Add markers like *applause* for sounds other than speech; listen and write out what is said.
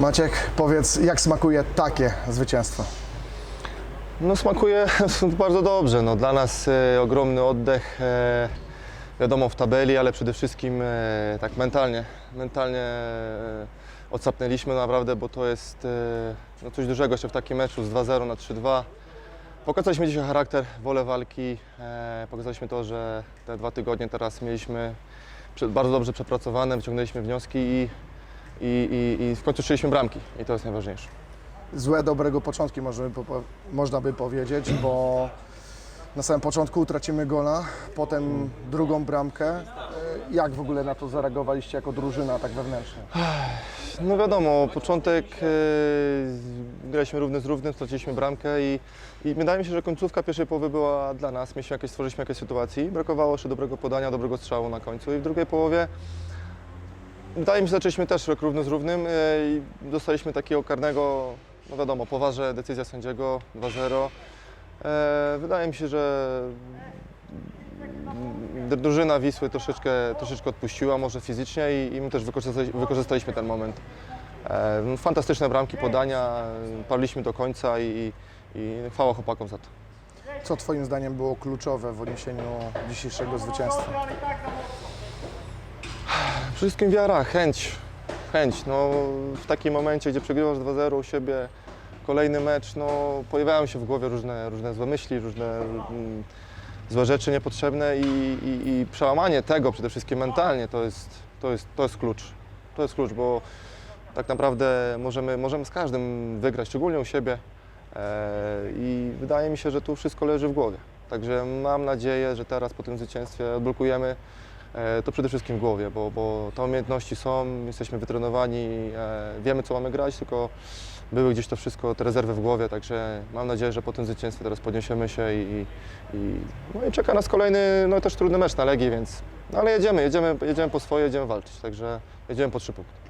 Maciek, powiedz, jak smakuje takie zwycięstwo? No smakuje *laughs* bardzo dobrze. No, dla nas e, ogromny oddech, e, wiadomo w tabeli, ale przede wszystkim e, tak mentalnie. Mentalnie e, odsapnęliśmy naprawdę, bo to jest e, no, coś dużego się w takim meczu z 2-0 na 3-2. Pokazaliśmy dzisiaj charakter, wolę walki. E, pokazaliśmy to, że te dwa tygodnie teraz mieliśmy bardzo dobrze przepracowane, wyciągnęliśmy wnioski i, i, i, i w końcu strzeliśmy bramki. I to jest najważniejsze. Złe, dobrego początki możemy, po- można by powiedzieć, bo na samym początku utracimy gola, potem drugą bramkę. E, Jak w ogóle na to zareagowaliście jako drużyna, tak wewnętrznie? No wiadomo, początek e, graliśmy równy z równym, straciliśmy bramkę i, i wydaje mi się, że końcówka pierwszej połowy była dla nas. Mieliśmy jakieś, stworzyliśmy jakieś sytuacji, brakowało jeszcze dobrego podania, dobrego strzału na końcu i w drugiej połowie wydaje mi się, że zaczęliśmy też rok równy z równym e, i dostaliśmy takiego karnego, no wiadomo, poważę decyzja sędziego 2-0. E, wydaje mi się, że drużyna Wisły troszeczkę, troszeczkę odpuściła może fizycznie i, i my też wykorzystali, wykorzystaliśmy ten moment. E, no, fantastyczne bramki, podania, parliśmy do końca i, i chwała chłopakom za to. Co Twoim zdaniem było kluczowe w odniesieniu dzisiejszego zwycięstwa? Wszystkim wiara, chęć. Chęć. No, w takim momencie, gdzie przegrywasz 2-0 u siebie, kolejny mecz, no, pojawiają się w głowie różne, różne złe myśli, różne mm, złe rzeczy niepotrzebne i, i, i przełamanie tego przede wszystkim mentalnie to jest, to, jest, to jest klucz. To jest klucz, bo tak naprawdę możemy, możemy z każdym wygrać, szczególnie u siebie e, i wydaje mi się, że tu wszystko leży w głowie. Także mam nadzieję, że teraz po tym zwycięstwie odblokujemy to przede wszystkim głowie, bo, bo te umiejętności są, jesteśmy wytrenowani, e, wiemy co mamy grać, tylko były gdzieś to wszystko, te rezerwy w głowie, także mam nadzieję, że po tym zwycięstwie teraz podniesiemy się i, i, no i czeka nas kolejny, no też trudny mecz na Legii, więc, no ale jedziemy, jedziemy, jedziemy po swoje, jedziemy walczyć, także jedziemy po trzy punkty.